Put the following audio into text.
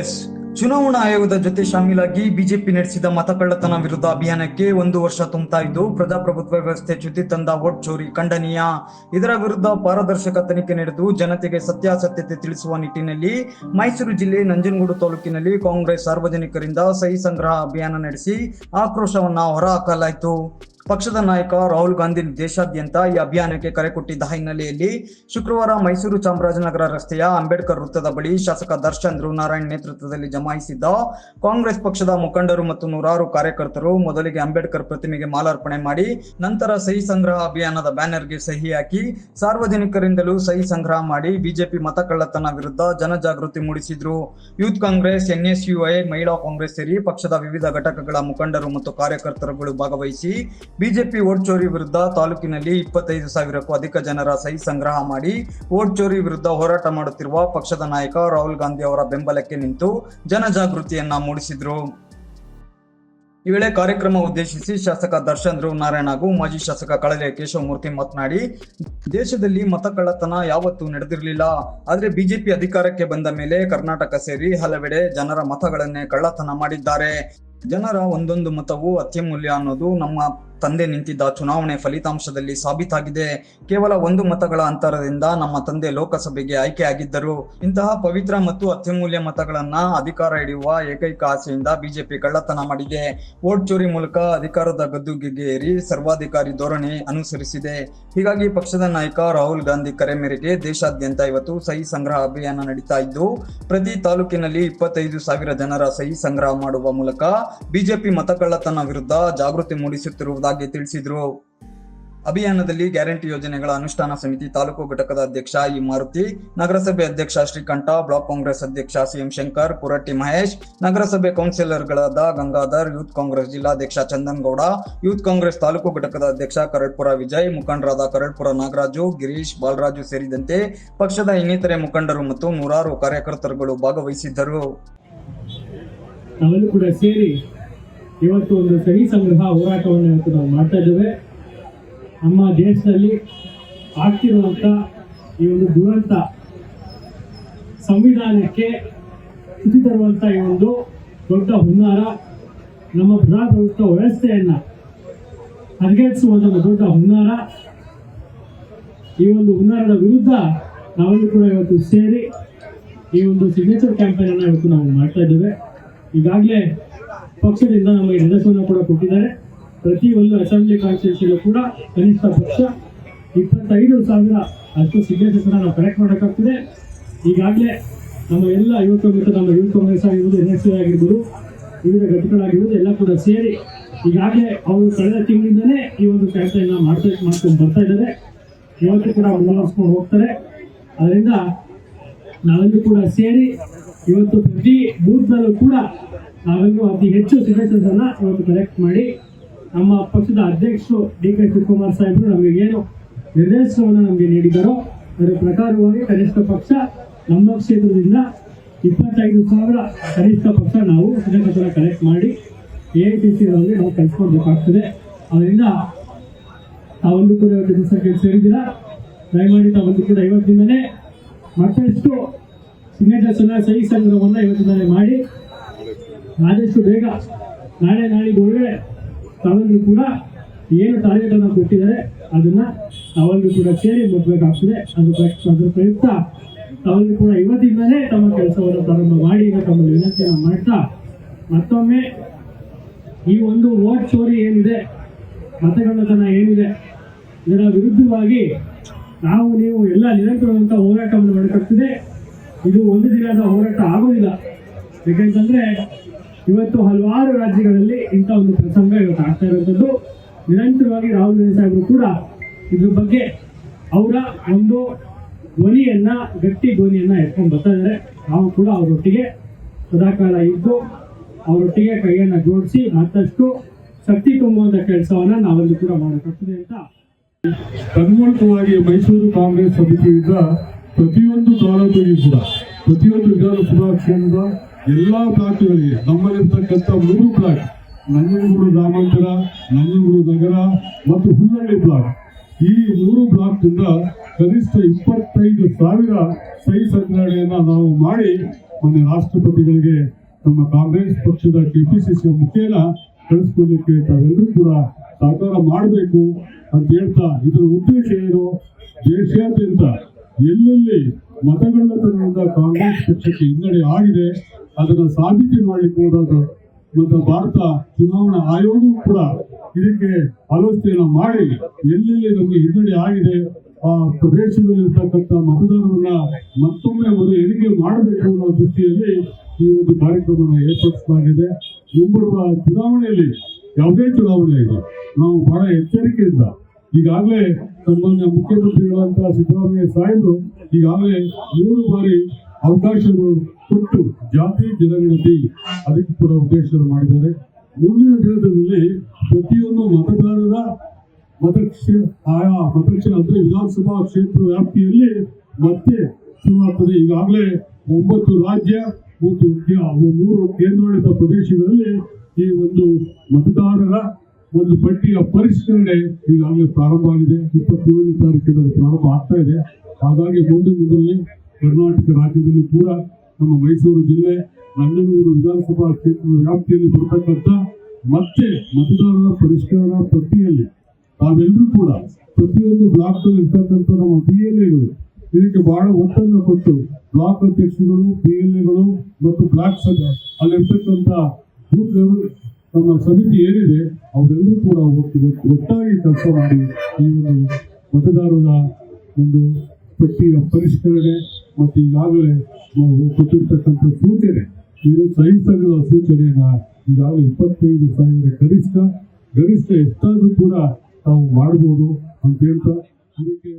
S. ಚುನಾವಣಾ ಆಯೋಗದ ಜೊತೆ ಶಾಮೀಲಾಗಿ ಬಿಜೆಪಿ ನಡೆಸಿದ ಮತಕಳ್ಳತನ ವಿರುದ್ಧ ಅಭಿಯಾನಕ್ಕೆ ಒಂದು ವರ್ಷ ತುಂಬುತ್ತಾ ಪ್ರಜಾಪ್ರಭುತ್ವ ವ್ಯವಸ್ಥೆ ಚ್ಯುತಿ ತಂದ ವೋಟ್ ಚೋರಿ ಖಂಡನೀಯ. ಇದರ ವಿರುದ್ಧ ಪಾರದರ್ಶಕ ತನಿಖೆ ನಡೆದು ಜನತೆಗೆ ಸತ್ಯಾಸತ್ಯತೆ ತಿಳಿಸುವ ನಿಟ್ಟಿನಲ್ಲಿ ಮೈಸೂರು ಜಿಲ್ಲೆ ನಂಜನಗೂಡು ತಾಲೂಕಿನಲ್ಲಿ ಕಾಂಗ್ರೆಸ್ ಸಾರ್ವಜನಿಕರಿಂದ ಸಹಿ ಸಂಗ್ರಹ ಅಭಿಯಾನ ನಡೆಸಿ ಆಕ್ರೋಶವನ್ನ ಹೊರಹಾಕಲಾಯಿತು ಪಕ್ಷದ ನಾಯಕ ರಾಹುಲ್ ಗಾಂಧಿ ದೇಶಾದ್ಯಂತ ಈ ಅಭಿಯಾನಕ್ಕೆ ಕರೆ ಕೊಟ್ಟಿದ್ದ ಹಿನ್ನೆಲೆಯಲ್ಲಿ ಶುಕ್ರವಾರ ಮೈಸೂರು ಚಾಮರಾಜನಗರ ರಸ್ತೆಯ ಅಂಬೇಡ್ಕರ್ ವೃತ್ತದ ಬಳಿ ಶಾಸಕ ದರ್ಶನ್ ಧ್ರುವನಾರಾಯಣ್ ನೇತೃತ್ವದಲ್ಲಿ ಜಮಾಯಿಸಿದ್ದ ಕಾಂಗ್ರೆಸ್ ಪಕ್ಷದ ಮುಖಂಡರು ಮತ್ತು ನೂರಾರು ಕಾರ್ಯಕರ್ತರು ಮೊದಲಿಗೆ ಅಂಬೇಡ್ಕರ್ ಪ್ರತಿಮೆಗೆ ಮಾಲಾರ್ಪಣೆ ಮಾಡಿ ನಂತರ ಸಹಿ ಸಂಗ್ರಹ ಅಭಿಯಾನದ ಬ್ಯಾನರ್ಗೆ ಸಹಿ ಹಾಕಿ ಸಾರ್ವಜನಿಕರಿಂದಲೂ ಸಹಿ ಸಂಗ್ರಹ ಮಾಡಿ ಬಿಜೆಪಿ ಮತಕಳ್ಳತನ ವಿರುದ್ಧ ಜನಜಾಗೃತಿ ಮೂಡಿಸಿದ್ರು. ಯೂತ್ ಕಾಂಗ್ರೆಸ್, ಎನ್ಎಸ್ಯುಐ, ಮಹಿಳಾ ಕಾಂಗ್ರೆಸ್ ಸೇರಿ ಪಕ್ಷದ ವಿವಿಧ ಘಟಕಗಳ ಮುಖಂಡರು ಮತ್ತು ಕಾರ್ಯಕರ್ತರುಗಳು ಭಾಗವಹಿಸಿ ಬಿಜೆಪಿ ಓಟ್ ಚೋರಿ ವಿರುದ್ಧ ತಾಲೂಕಿನಲ್ಲಿ ಇಪ್ಪತ್ತೈದು ಸಾವಿರಕ್ಕೂ ಅಧಿಕ ಜನರ ಸಹಿ ಸಂಗ್ರಹ ಮಾಡಿ ಓಟ್ ಚೋರಿ ವಿರುದ್ಧ ಹೋರಾಟ ಮಾಡುತ್ತಿರುವ ಪಕ್ಷದ ನಾಯಕ ರಾಹುಲ್ ಗಾಂಧಿ ಅವರ ಬೆಂಬಲಕ್ಕೆ ನಿಂತು ಜನಜಾಗೃತಿಯನ್ನ ಮೂಡಿಸಿದ್ರು. ಈ ವೇಳೆ ಕಾರ್ಯಕ್ರಮ ಉದ್ದೇಶಿಸಿ ಶಾಸಕ ದರ್ಶನ್ ಧ್ರುವ್ ನಾರಾಯಣ ಹಾಗೂ ಮಾಜಿ ಶಾಸಕ ಕಳಲೆ ಕೇಶವಮೂರ್ತಿ ಮಾತನಾಡಿ, ದೇಶದಲ್ಲಿ ಮತ ಕಳ್ಳತನ ಯಾವತ್ತೂ ನಡೆದಿರಲಿಲ್ಲ. ಆದರೆ ಬಿಜೆಪಿ ಅಧಿಕಾರಕ್ಕೆ ಬಂದ ಮೇಲೆ ಕರ್ನಾಟಕ ಸೇರಿ ಹಲವೆಡೆ ಜನರ ಮತಗಳನ್ನೇ ಕಳ್ಳತನ ಮಾಡಿದ್ದಾರೆ. ಜನರ ಒಂದೊಂದು ಮತವು ಅತ್ಯಮೂಲ್ಯ ಅನ್ನೋದು ನಮ್ಮ ತಂದೆ ನಿಂತಿದ್ದ ಚುನಾವಣೆ ಫಲಿತಾಂಶದಲ್ಲಿ ಸಾಬೀತಾಗಿದೆ. ಕೇವಲ ಒಂದು ಮತಗಳ ಅಂತರದಿಂದ ನಮ್ಮ ತಂದೆ ಲೋಕಸಭೆಗೆ ಆಯ್ಕೆಯಾಗಿದ್ದರು. ಇಂತಹ ಪವಿತ್ರ ಮತ್ತು ಅತ್ಯಮೂಲ್ಯ ಮತಗಳನ್ನ ಅಧಿಕಾರ ಹಿಡಿಯುವ ಏಕೈಕ ಆಸೆಯಿಂದ ಬಿಜೆಪಿ ಕಳ್ಳತನ ಮಾಡಿದೆ. ವೋಟ್ ಚೋರಿ ಮೂಲಕ ಅಧಿಕಾರದ ಗದ್ದುಗೆಗೆ ಏರಿ ಸರ್ವಾಧಿಕಾರಿ ಧೋರಣೆ ಅನುಸರಿಸಿದೆ. ಹೀಗಾಗಿ ಪಕ್ಷದ ನಾಯಕ ರಾಹುಲ್ ಗಾಂಧಿ ಕರೆ ಮೇರೆಗೆ ದೇಶಾದ್ಯಂತ ಇವತ್ತು ಸಹಿ ಸಂಗ್ರಹ ಅಭಿಯಾನ ನಡೀತಾ ಇದ್ದು, ಪ್ರತಿ ತಾಲೂಕಿನಲ್ಲಿ ಇಪ್ಪತ್ತೈದು ಸಾವಿರ ಜನರ ಸಹಿ ಸಂಗ್ರಹ ಮಾಡುವ ಮೂಲಕ ಬಿಜೆಪಿ ಮತಕಳ್ಳತನ ವಿರುದ್ಧ ಜಾಗೃತಿ ಮೂಡಿಸುತ್ತಿರುವುದಾಗಿ ತಿಳಿಸಿದರು. ಅಭಿಯಾನದಲ್ಲಿ ಗ್ಯಾರಂಟಿ ಯೋಜನೆಗಳ ಅನುಷ್ಠಾನ ಸಮಿತಿ ತಾಲೂಕು ಘಟಕದ ಅಧ್ಯಕ್ಷ ಇ ಮಾರುತಿ, ನಗರಸಭೆ ಅಧ್ಯಕ್ಷ ಶ್ರೀಕಂಠ, ಬ್ಲಾಕ್ ಕಾಂಗ್ರೆಸ್ ಅಧ್ಯಕ್ಷ ಸಿಎಂ ಶಂಕರ್ ಕುರಟ್ಟಿ ಮಹೇಶ್, ನಗರಸಭೆ ಕೌನ್ಸಿಲರ್ಗಳಾದ ಗಂಗಾಧರ್, ಯೂತ್ ಕಾಂಗ್ರೆಸ್ ಜಿಲ್ಲಾಧ್ಯಕ್ಷ ಚಂದನ್ ಗೌಡ ಯೂತ್ ಕಾಂಗ್ರೆಸ್ ತಾಲೂಕು ಘಟಕದ ಅಧ್ಯಕ್ಷ ಕರಡ್ಪುರ ವಿಜಯ್ ಮುಖಂಡರಾದ ಕರಡ್ಪುರ ನಾಗರಾಜು, ಗಿರೀಶ್, ಬಾಲರಾಜು ಸೇರಿದಂತೆ ಪಕ್ಷದ ಇನ್ನಿತರೆ ಮುಖಂಡರು ಮತ್ತು ನೂರಾರು ಕಾರ್ಯಕರ್ತರುಗಳು ಭಾಗವಹಿಸಿದ್ದರು. ಸೇರಿ ಇವತ್ತು ಒಂದು ಸಹಿ ಸಂಗ್ರಹ ಹೋರಾಟವನ್ನು ಇವತ್ತು ನಾವು ಮಾಡ್ತಾ ಇದ್ದೇವೆ. ನಮ್ಮ ದೇಶದಲ್ಲಿ ಆಗ್ತಿರುವಂಥ ಈ ಒಂದು ದುರಂತ ಸಂವಿಧಾನಕ್ಕೆ ಸ್ಥಿತಿ ತರುವಂಥ ಈ ಒಂದು ದೊಡ್ಡ ಹುನ್ನಾರ, ನಮ್ಮ ಪ್ರಜಾಪ್ರಭುತ್ವ ವ್ಯವಸ್ಥೆಯನ್ನು ಹದಗೆಡಿಸುವಂಥ ಒಂದು ದೊಡ್ಡ ಹುನ್ನಾರ, ಈ ಒಂದು ಹುನ್ನಾರದ ವಿರುದ್ಧ ನಾವೆಲ್ಲೂ ಕೂಡ ಇವತ್ತು ಸೇರಿ ಈ ಒಂದು ಸಿಗ್ನೇಚರ್ ಕ್ಯಾಂಪೇನ್ ಅನ್ನ ಇವತ್ತು ನಾವು ಮಾಡ್ತಾ ಇದ್ದೇವೆ. ಈಗಾಗಲೇ ಪಕ್ಷದಿಂದ ನಮಗೆ ನಿರ್ದೇಶನ ಕೂಡ ಕೊಟ್ಟಿದ್ದಾರೆ. ಪ್ರತಿ ಒಂದು ಅಸೆಂಬ್ಲಿ ಕಾನ್ಸ್ಟಿಟ್ಯೂಷನ್ ಕೂಡ ಕನಿಷ್ಠ ಪಕ್ಷ ಇಪ್ಪತ್ತೈದು ಸಾವಿರ ಅಷ್ಟು ಸಿಗ್ನೇಚರ್ಸ್ ನಾವು ಕಲೆಕ್ಟ್ ಮಾಡೋಕ್ಕಾಗ್ತದೆ. ಈಗಾಗಲೇ ನಮ್ಮ ಎಲ್ಲ ಯುವಕ ಮತ್ತು ನಮ್ಮ ಯೂತ್ ಕಾಂಗ್ರೆಸ್ ಆಗಿರ್ಬೋದು ಎನ್ ಎಸ್ ಆಗಿರ್ಬೋದು, ವಿವಿಧ ಘಟಕಗಳಾಗಿರ್ಬೋದು ಎಲ್ಲ ಕೂಡ ಸೇರಿ ಈಗಾಗಲೇ ಅವರು ಕಳೆದ ತಿಂಗಳಿಂದಲೇ ಈ ಒಂದು ಕ್ಯಾಂಪೇನ್ ಮಾಡ್ತಾ ಮಾಡ್ಕೊಂಡು ಬರ್ತಾ ಇದ್ದಾರೆ. ಇವತ್ತು ಕೂಡ ಮುಂದುವರಿಸ್ಕೊಂಡು ಹೋಗ್ತಾರೆ. ಅದರಿಂದ ನಾವೆಲ್ಲರೂ ಕೂಡ ಸೇರಿ ಇವತ್ತು ಪ್ರತಿ ಬೂತ್ನಲ್ಲೂ ಕೂಡ ನಾವೆಲ್ಲರೂ ಅತಿ ಹೆಚ್ಚು ಸಿಗ್ನೇಚರ್ಸ್ ಅನ್ನ ಇವತ್ತು ಕಲೆಕ್ಟ್ ಮಾಡಿ ನಮ್ಮ ಪಕ್ಷದ ಅಧ್ಯಕ್ಷರು ಡಿ ಕೆ ಶಿವಕುಮಾರ್ ಸಾಹೇಬರು ನಮಗೆ ಏನು ನಿರ್ದೇಶನವನ್ನು ನಮಗೆ ನೀಡಿದ್ದಾರೋ ಅದರ ಪ್ರಕಾರವಾಗಿ ಕನಿಷ್ಠ ಪಕ್ಷ ನಮ್ಮ ಕ್ಷೇತ್ರದಿಂದ ಇಪ್ಪತ್ತೈದು ಸಾವಿರ ಕನಿಷ್ಠ ಪಕ್ಷ ನಾವು ಸಿಗ್ನೇಚರ್ಸ್ ಕಲೆಕ್ಟ್ ಮಾಡಿ ಎ ಐ ಟಿ ಸಿ ನಾವು ಕಳಿಸ್ಕೊಡ್ಬೇಕಾಗ್ತದೆ. ಅದರಿಂದ ತಾವೊಂದು ಕೂಡ ಇವತ್ತು ದಿವಸಕ್ಕೆ ಸೇರಿದ್ದೀರಾ? ದಯಮಾಡಿ ತಾವೊಂದು ಕೂಡ ಇವತ್ತಿಂದಲೇ ಮತ್ತಷ್ಟು ಸಿಗ್ನೇಚರ್ಸ್ ಅನ್ನ ಸಹಿ ಸಂಗ್ರಹವನ್ನು ಇವತ್ತಿಂದಲೇ ಮಾಡಿ. ಆದಷ್ಟು ಬೇಗ ನಾಳೆ ನಾಳೆಗೆ ಒಳ್ಳೆ ತಾವೆಲ್ಲರೂ ಕೂಡ ಏನು ಟಾರ್ಗೆಟ್ ಅನ್ನು ಕೊಟ್ಟಿದ್ದಾರೆ ಅದನ್ನ ತಾವೆಲ್ಲರೂ ಕೂಡ ಸೇರಿ ಮುಟ್ಬೇಕಾಗ್ತದೆ. ಅದು ಅದ್ರ ಪ್ರಯುಕ್ತ ತಾವೆಲ್ಲರೂ ಕೂಡ ಇವತ್ತಿಂದಲೇ ತಮ್ಮ ಕೆಲಸವನ್ನು ಪ್ರಾರಂಭ ಮಾಡಿ ತಮ್ಮ ವಿನಂತಿಯನ್ನು ಮಾಡ್ತಾ ಮತ್ತೊಮ್ಮೆ ಈ ಒಂದು ವೋಟ್ ಚೋರಿ ಏನಿದೆ ಮತಗಳ್ಳತನ ಏನಿದೆ, ಇದರ ವಿರುದ್ಧವಾಗಿ ನಾವು ನೀವು ಎಲ್ಲ ನಿರಂತರವಂತ ಹೋರಾಟವನ್ನು ಮಾಡಬೇಕಾಗ್ತದೆ ಇದು ಒಂದು ದಿನದ ಹೋರಾಟ ಆಗೋದಿಲ್ಲ. ಯಾಕೆಂತಂದ್ರೆ ಇವತ್ತು ಹಲವಾರು ರಾಜ್ಯಗಳಲ್ಲಿ ಇಂಥ ಒಂದು ಪ್ರಸಂಗ ಇವತ್ತು ಆಗ್ತಾ ಇರುವಂಥದ್ದು. ನಿರಂತರವಾಗಿ ರಾಹುಲ್ ಗಾಂಧಿ ಸಾಹೇಬರು ಕೂಡ ಇದ್ರ ಬಗ್ಗೆ ಅವರ ಒಂದು ಧ್ವನಿಯನ್ನ, ಗಟ್ಟಿ ಧ್ವನಿಯನ್ನ ಎತ್ಕೊಂಡು ಬರ್ತಾ ಇದ್ದಾರೆ. ನಾವು ಕೂಡ ಅವರೊಟ್ಟಿಗೆ ಸದಾಕಾಲ ಇದ್ದು ಅವರೊಟ್ಟಿಗೆ ಕೈಯನ್ನ ಜೋಡಿಸಿ ಮತ್ತಷ್ಟು ಶಕ್ತಿ ತುಂಬುವಂತ ಕೆಲಸವನ್ನ ನಾವಲ್ಲಿ ಕೂಡ ಮಾಡಬೇಕಾಗ್ತದೆ ಅಂತ. ತನ್ಮೂಲಕವಾಗಿ ಮೈಸೂರು ಕಾಂಗ್ರೆಸ್ ಸಮಿತಿಯಿಂದ ಪ್ರತಿಯೊಂದು ತಾಲೂಕಿಗೂ ಕೂಡ, ಪ್ರತಿಯೊಂದು ವಿಧಾನಸಭಾ ಕ್ಷೇತ್ರದ ಎಲ್ಲಾ ಬ್ಲಾಕ್ಗಳಿಗೆ ನಮ್ಮಲ್ಲಿರ್ತಕ್ಕಂಥ ಮೂರು ಬ್ಲಾಕ್, ನಂಜನಗೂಡು ಗ್ರಾಮಾಂತರ, ನಂಜನಗೂಡು ನಗರ ಮತ್ತು ಹುಲ್ಲಳ್ಳಿ ಬ್ಲಾಕ್. ಈ ಮೂರು ಬ್ಲಾಕ್ನಿಂದ ಕನಿಷ್ಠ ಇಪ್ಪತ್ತೈದು ಸಾವಿರ ಸಹಿ ಸಂಗ್ರಹಣೆಯನ್ನು ನಾವು ಮಾಡಿ ಮೊನ್ನೆ ರಾಷ್ಟ್ರಪತಿಗಳಿಗೆ, ನಮ್ಮ ಕಾಂಗ್ರೆಸ್ ಪಕ್ಷದ ಕೆಪಿಸಿಸಿ ಮುಖೇನ ಕಳಿಸ್ಕೊಡ್ಲಿಕ್ಕೆ ತಾವೆಲ್ಲರೂ ಕೂಡ ಸಹಕಾರ ಮಾಡಬೇಕು ಅಂತ ಹೇಳ್ತಾ ಇದರ ಉದ್ದೇಶ ಏನು? ದೇಶಾದ್ಯಂತ ಎಲ್ಲೆಲ್ಲಿ ಮತಗಳ್ಳತನದಿಂದ ಕಾಂಗ್ರೆಸ್ ಪಕ್ಷಕ್ಕೆ ಹಿನ್ನಡೆ ಆಗಿದೆ. ಅದನ್ನು ಸಾಬೀತು ಮಾಡಲಿಕ್ಕೆ ಹೋದಾಗ ಮತ್ತು ಭಾರತ ಚುನಾವಣಾ ಆಯೋಗವೂ ಕೂಡ ಇದಕ್ಕೆ ಆಲೋಚನೆಯನ್ನು ಮಾಡಿ. ಎಲ್ಲೆಲ್ಲಿ ನಮಗೆ ಹಿನ್ನಡೆ ಆಗಿದೆ, ಆ ಪ್ರದೇಶದಲ್ಲಿರ್ತಕ್ಕಂಥ ಮತದಾರರನ್ನ ಮತ್ತೊಮ್ಮೆ ಒಂದು ಎಣಿಕೆ ಮಾಡಬೇಕು ಅನ್ನೋ ದೃಷ್ಟಿಯಲ್ಲಿ ಈ ಒಂದು ಕಾರ್ಯಕ್ರಮವನ್ನು ಏರ್ಪಡಿಸಲಾಗಿದೆ. ಮುಂಬರುವ ಚುನಾವಣೆಯಲ್ಲಿ ಯಾವುದೇ ಚುನಾವಣೆ ಇದೆ ನಾವು ಬಹಳ ಎಚ್ಚರಿಕೆಯಿಂದ ಈಗಾಗಲೇ ನಮ್ಮನ್ನ ಮುಖ್ಯಮಂತ್ರಿಗಳಂತ ಸಿದ್ದರಾಮಯ್ಯ ಸಾಹೇಬರು ಈಗಾಗಲೇ ಮೂರು ಬಾರಿ ಅವಕಾಶಗಳು ಕೊಟ್ಟು ಜಾತಿ, ಜನಗಣತಿ ಅದಕ್ಕೆ ಕೂಡ ಉದ್ದೇಶ ಮಾಡಿದ್ದಾರೆ. ಮುಂದಿನ ದಿನದಲ್ಲಿ ಪ್ರತಿಯೊಂದು ಮತದಾರರ ಮತಕ್ಷೇ ಆಯಾ ಮತಕ್ಷೇತ್ರ ಅಂದ್ರೆ ವಿಧಾನಸಭಾ ಕ್ಷೇತ್ರ ವ್ಯಾಪ್ತಿಯಲ್ಲಿ ಮತ್ತೆ ಶುರುವಾಗ್ತದೆ. ಈಗಾಗಲೇ ಒಂಬತ್ತು ರಾಜ್ಯ ಮತ್ತು ಮೂರು ಕೇಂದ್ರಾಡಳಿತ ಪ್ರದೇಶಗಳಲ್ಲಿ ಈ ಒಂದು ಮತದಾರರ ಒಂದು ಪಟ್ಟಿಯ ಪರಿಷ್ಕರಣೆ ಈಗಾಗಲೇ ಪ್ರಾರಂಭ ಆಗಿದೆ. ಇಪ್ಪತ್ತೇಳನೇ ತಾರೀಕಿನ ಪ್ರಾರಂಭ ಆಗ್ತಾ ಇದೆ. ಹಾಗಾಗಿ ಮುಂದಿನ ದಿನದಲ್ಲಿ ಕರ್ನಾಟಕ ರಾಜ್ಯದಲ್ಲಿ ಕೂಡ ನಮ್ಮ ಮೈಸೂರು ಜಿಲ್ಲೆ, ನಂಜನಗೂಡು ವಿಧಾನಸಭಾ ಕ್ಷೇತ್ರದ ವ್ಯಾಪ್ತಿಯಲ್ಲಿ ಬರತಕ್ಕಂಥ ಮತ್ತೆ ಮತದಾರರ ಪರಿಷ್ಕರಣಾ ಪಟ್ಟಿಯಲ್ಲಿ ತಾವೆಲ್ಲರೂ ಕೂಡ ಪ್ರತಿಯೊಂದು ಬ್ಲಾಕ್ನಲ್ಲಿ ಇರ್ತಕ್ಕಂಥ ನಮ್ಮ ಪಿ ಎಲ್ ಎಗಳು ಇದಕ್ಕೆ ಬಹಳ ಒತ್ತನ್ನು ಕೊಟ್ಟು ಬ್ಲಾಕ್ ಅಧ್ಯಕ್ಷರುಗಳು ಪಿ ಎಲ್ ಎಗಳು ಮತ್ತು ಬ್ಲಾಕ್ ಅಲ್ಲಿರ್ತಕ್ಕಂಥ ಬೂತ್ ಲೆವೆಲ್ ನಮ್ಮ ಸಮಿತಿ ಏನಿದೆ, ಅವರೆಲ್ಲರೂ ಕೂಡ ಒಟ್ಟು- ಒಟ್ಟು- ಒಟ್ಟಾಗಿ ಕೆಲಸ ಮಾಡಿ ಈ ಒಂದು ಮತದಾರರ ಒಂದು ಪಟ್ಟಿಯ ಪರಿಷ್ಕರಣೆ ಮತ್ತು ಈಗಾಗಲೇ ನಾವು ಕೊಟ್ಟಿರ್ತಕ್ಕಂಥ ಸೂಚನೆ, ಇದು ಸಹಿಸಂಘದ ಸೂಚನೆಯನ್ನ ಈಗಾಗಲೇ ಇಪ್ಪತ್ತೈದು ಸಾವಿರ ಗರಿಷ್ಠ ಗರಿಷ್ಠ ಎಷ್ಟಾದರೂ ಕೂಡ ನಾವು ಮಾಡ್ಬೋದು ಅಂತ ಹೇಳ್ತಾ ಇದಕ್ಕೆ